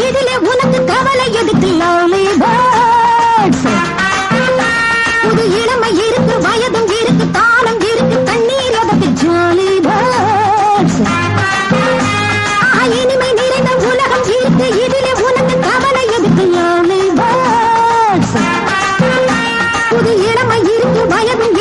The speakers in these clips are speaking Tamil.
இதிலே உனக்கு கவலை எதுக்கு லவ்லி பேர்ட்ஸ் புது இளமை இருக்கு வயதும் இருக்கு காலம் இருக்கு கண்ணீர் எதற்கு ஜாலி பேர்ட்ஸ் இனிமை நிறைந்த உலகம் இருக்கு இதிலே உனக்கு கவலை எதுக்கு லவ்லி பேர்ட்ஸ் புது இளமை இருக்கு வயதும்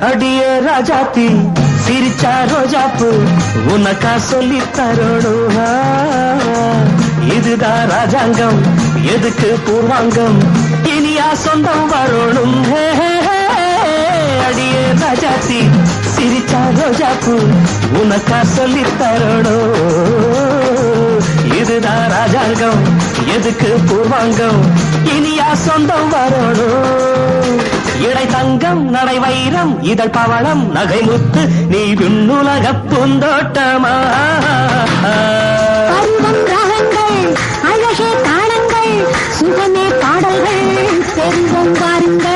அடிய ராஜாத்தி சிரிச்சா ரோஜாப்பு உனக்கா சொல்லி தரணும் இதுதான் ராஜாங்கம் எதுக்கு பூர்வாங்கம்? இனியா சொந்தம் வரணும். அடிய ராஜாத்தி சிரிச்சா ரோஜாப்பு உனக்கா சொல்லி தரணும் இதுதான் ராஜாங்கம் எதுக்கு பூர்வாங்கம்? இனியா சொந்தம் வரணும். இடை தங்கம் நடை வைரம் இதழ் பவளம் நகை முத்து நீ விண்ணுலக பூந்தோட்டமா? அழகே தாளங்கள் சுகமே பாடல்கள் தெரிந்தும் பாருங்கள்.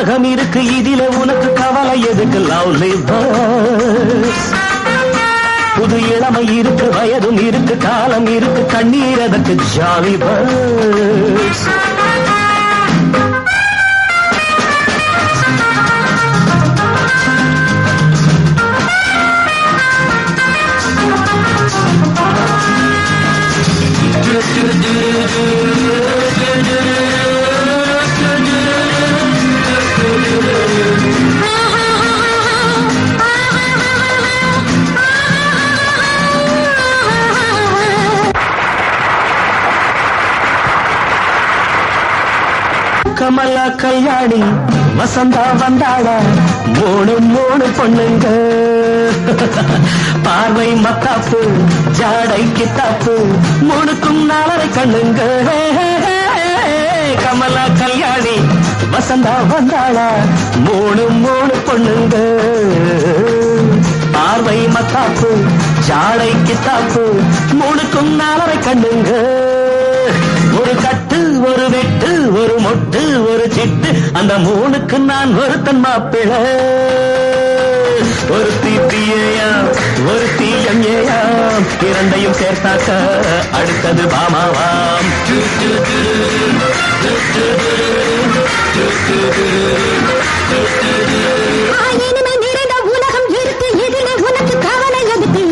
உலகம் இருக்கு இதில உனக்கு கவலை எதுக்கு? லவ்லி புது இளமை இருக்கு வயதும் இருக்கு காலம் இருக்கு கண்ணீர் அதற்கு ஜாலி பர்ஸ் கமலா கல்யாணி வசந்தா வந்தாடா மூணு மூணு பொண்ணுங்க. பார்வை மத்தாப்பு ஜாடை கித்தாப்பு மூணுக்கும் நாலரை கண்ணுங்க. கமலா கல்யாணி வசந்தா வந்தாளா? மூணு மூணு பொண்ணுங்க. பார்வை மத்தாப்பு ஜாடை கித்தாப்பு மூணுக்கும் நாலரை கண்ணுங்க. ஒரு கட்டு ஒரு வெட்டு ஒரு மொட்டு ஒரு சிட்டு. அந்த மூணுக்கு நான் ஒருத்தன் மாப்பிள ஒரு தீப்பியேயா ஒரு தீயங்கேயா. இரண்டையும் சேர்த்தாக்க அடுத்தது பாமாவாம். இனிமை நிறைந்த உலகம் இருக்கு. இதிலே உனக்கு கவலை எதுக்கு?